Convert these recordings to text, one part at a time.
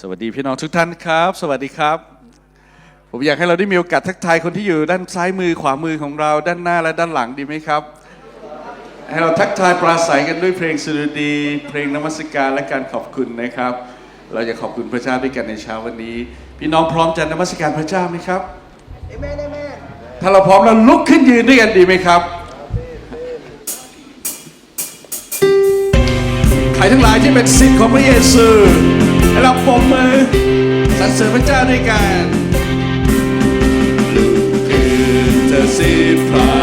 สวัสดีพี่น้องทุกท่านครับ สวัสดีครับ ผมอยากให้เราได้มีโอกาสทักทายคนที่อยู่ด้านซ้ายมือขวามือของเราด้านหน้าและด้านหลังดีไหมครับ ให้เราทักทายปราศัยกันด้วยเพลงสดุดี เพลงนมัสการและการขอบคุณนะครับ เราจะขอบคุณพระเจ้าด้วยกันในเช้าวันนี้ พี่น้องพร้อมจะนมัสการพระเจ้าไหมครับเอเมนเอเมนถ้าเราพร้อมแล้วลุกขึ้นยืนด้วยกันดีไหมครับใครทั้งหลายที่เป็นสิทธิ์ของพระเยซู เราปมมือสรรเสริญพระเจ้าด้วยกัน ลูกคือเธอสิพระ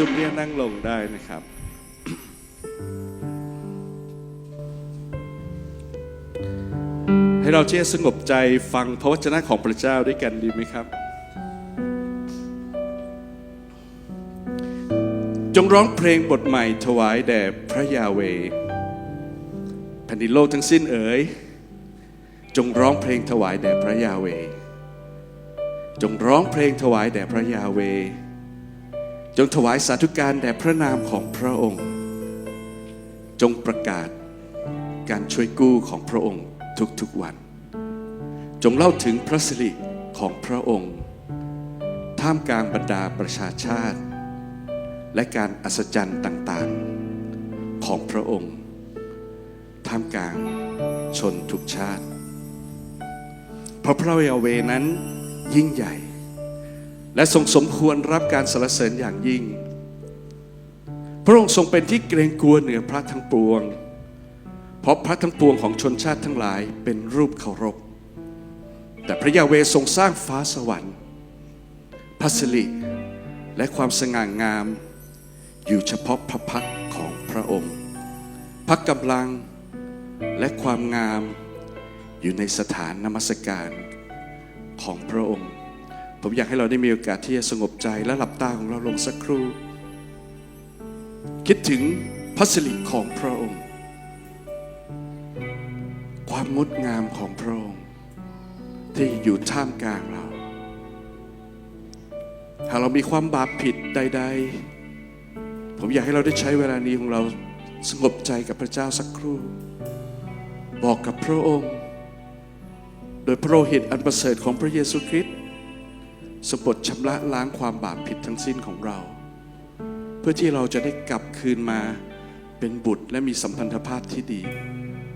ที่ประชุมเนี่ยนั่งลงได้นะครับ ให้เราเชื่อสงบใจฟังพระวจนะของพระเจ้าด้วยกันดีไหมครับ จงร้องเพลงบทใหม่ถวายแด่พระยาเวแผ่นดินโลกทั้งสิ้นเอ๋ยจงร้องเพลงถวายแด่พระยาเว จงร้องเพลงถวายแด่พระยาเว จงถวายสาธุการแด่พระนามของพระองค์ จงประกาศการช่วยกู้ของพระองค์ทุกๆวัน จงเล่าถึงพระสิริของพระองค์ ท่ามกลางบรรดาประชาชาติ และการอัศจรรย์ต่างๆของพระองค์ ท่ามกลางชนทุกชาติ เพราะพระเยาเวนั้นยิ่งใหญ่ และทรงสมควรรับการสรรเสริญอย่างยิ่ง พระองค์ทรงเป็นที่เกรงกลัวเหนือพระทั้งปวง เพราะพระทั้งปวงของชนชาติทั้งหลายเป็นรูปเคารพ แต่พระยาเวทรงสร้างฟ้าสวรรค์พระสิริและความสง่างาม อยู่เฉพาะพระพักของพระองค์ พักกำลังและความงามอยู่ในสถานนมัสการของพระองค์ ผมอยากให้เราได้มีโอกาสที่จะสงบใจและหลับตาของเราลงสักครู่ คิดถึงพระสิริของพระองค์ ความงดงามของพระองค์ ที่อยู่ท่ามกลางเรา หากเรามีความบาปผิดใด ๆ ผมอยากให้เราได้ใช้เวลานี้ของเราสงบใจกับพระเจ้าสักครู่ บอกกับพระองค์ โดยพระโลหิตอันประเสริฐของพระเยซูคริสต์ สบทชำระล้างความบาปผิดทั้งสิ้นของเรา เพื่อที่เราจะได้กลับคืนมาเป็นบุตรและมีสัมพันธภาพที่ดี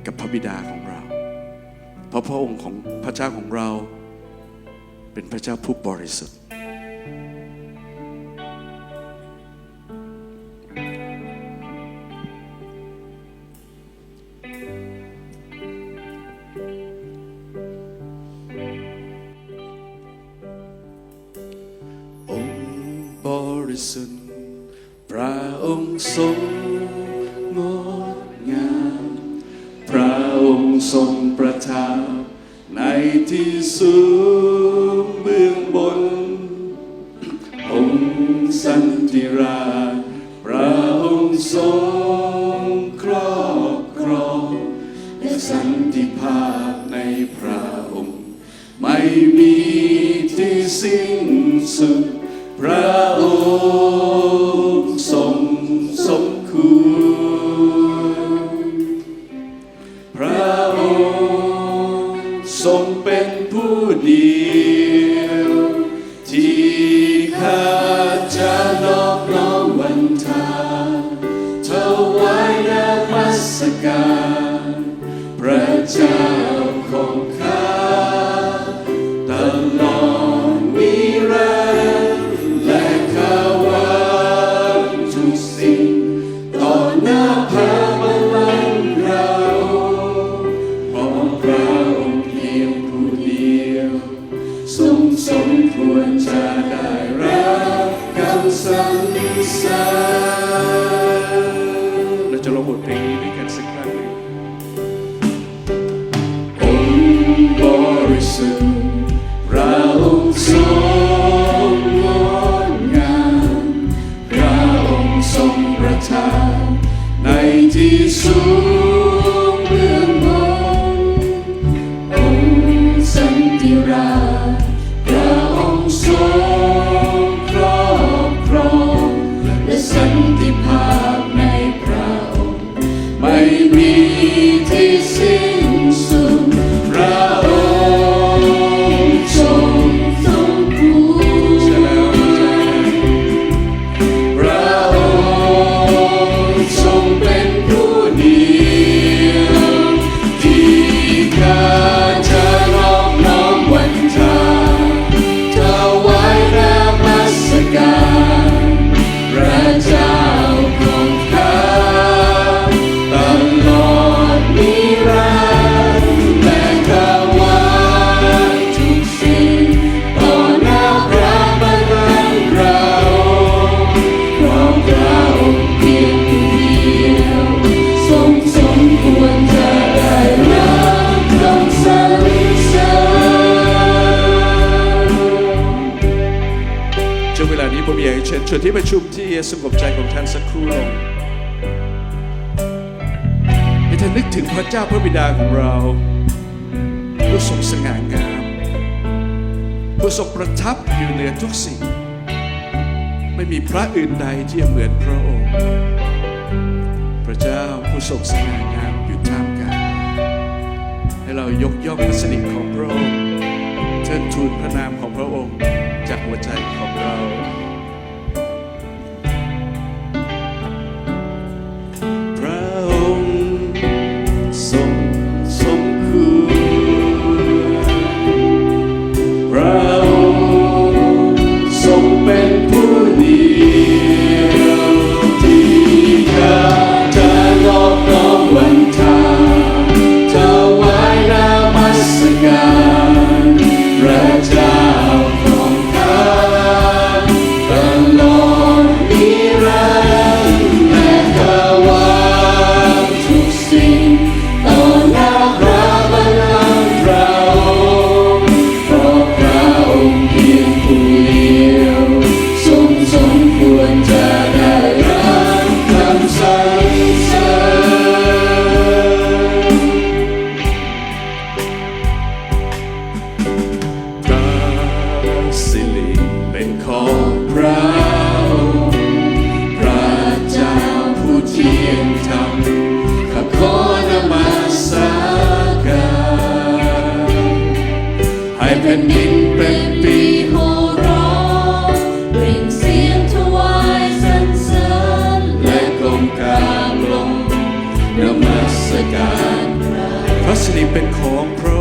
กับพระบิดาของเรา เพราะพระองค์ของพระเจ้าของเรา เป็นพระเจ้าผู้บริสุทธิ์ ที่ ที่ ที่ ยเชิญชวนที่ประชุมที่สงบใจของท่านสักครู่ลงให้ท่านนึกถึงพระเจ้าพระบิดาของเราผู้ทรงสง่างามผู้ทรงประทับอยู่เหนือทุกสิ่ง ไม่มีพระอื่นใดที่จะเหมือนพระองค์ พระเจ้าผู้ทรงสง่างามอยู่ท่ามกลางให้เรายกย่องพระสิริของพระองค์เชิญทูนพระนามของพระองค์จากหัวใจของเรา การ พระสิริเป็นของพระ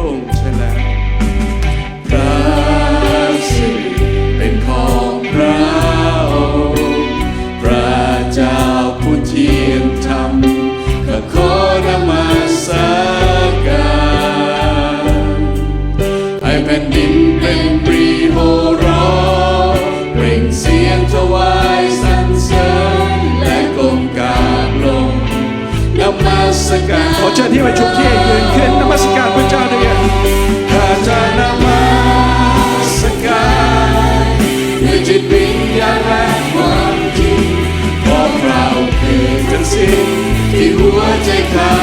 เชิญที่ประชุมที่ยืนขึ้นนมัสการพระเจ้าด้วยกันข้าจะนมัสการด้วยจิตวิญญาณและความจริงของเราคือทั้งสิ่งที่หัวใจข้า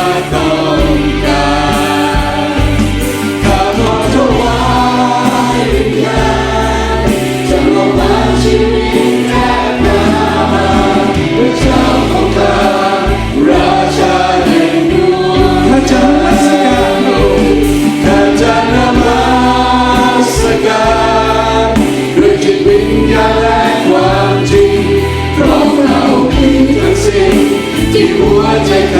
I take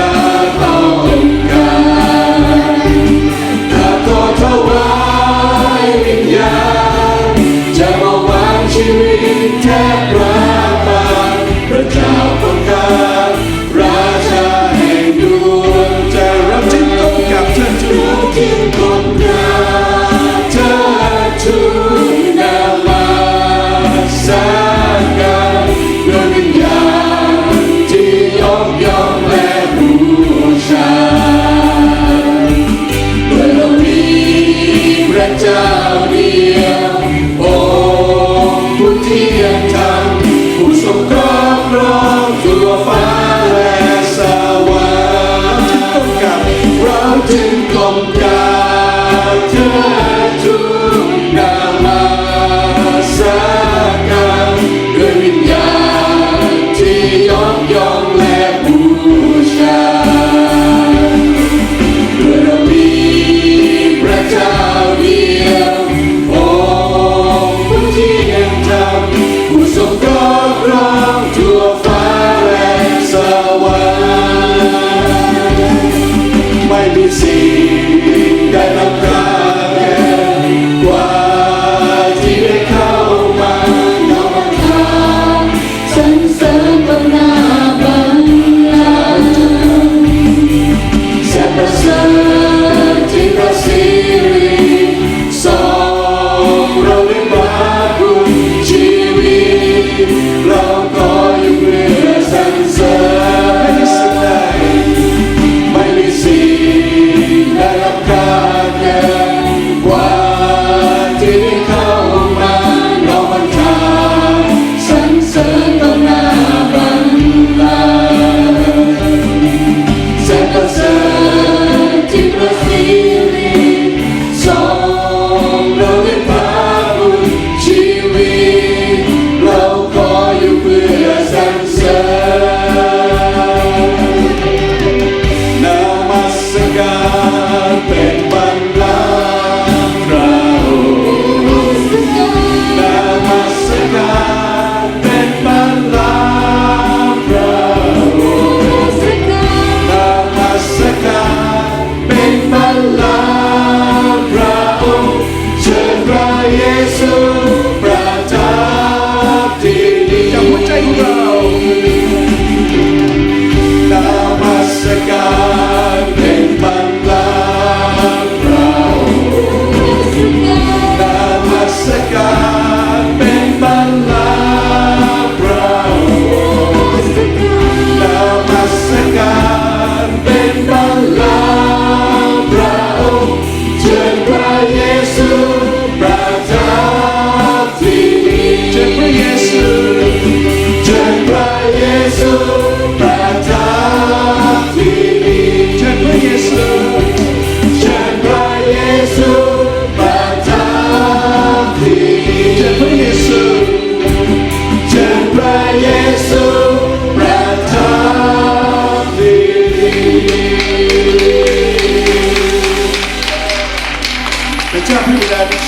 Yeah.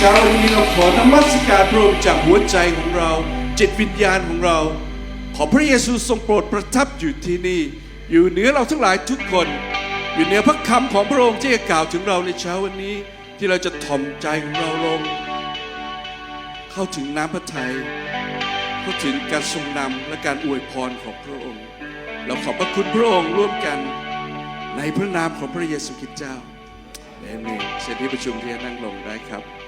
ช้าวันนี้เราขอนมัสการพระองค์จากหัวใจของเรา จิตวิญญาณของเรา ขอพระเยซูทรงโปรดประทับอยู่ที่นี่ อยู่เหนือเราทั้งหลายทุกคน อยู่เหนือพระคำของพระองค์ที่จะกล่าวถึงเราในเช้าวันนี้ ที่เราจะถ่อมใจของเราลง เข้าถึงน้ำพระทัยเข้าถึงการทรงนำและการอวยพรของพระองค์ เราขอบพระคุณพระองค์ร่วมกันในพระนามของพระเยซูคริสต์เจ้าเอเมนเสร็จที่ประชุมที่จะนั่งลงได้ครับ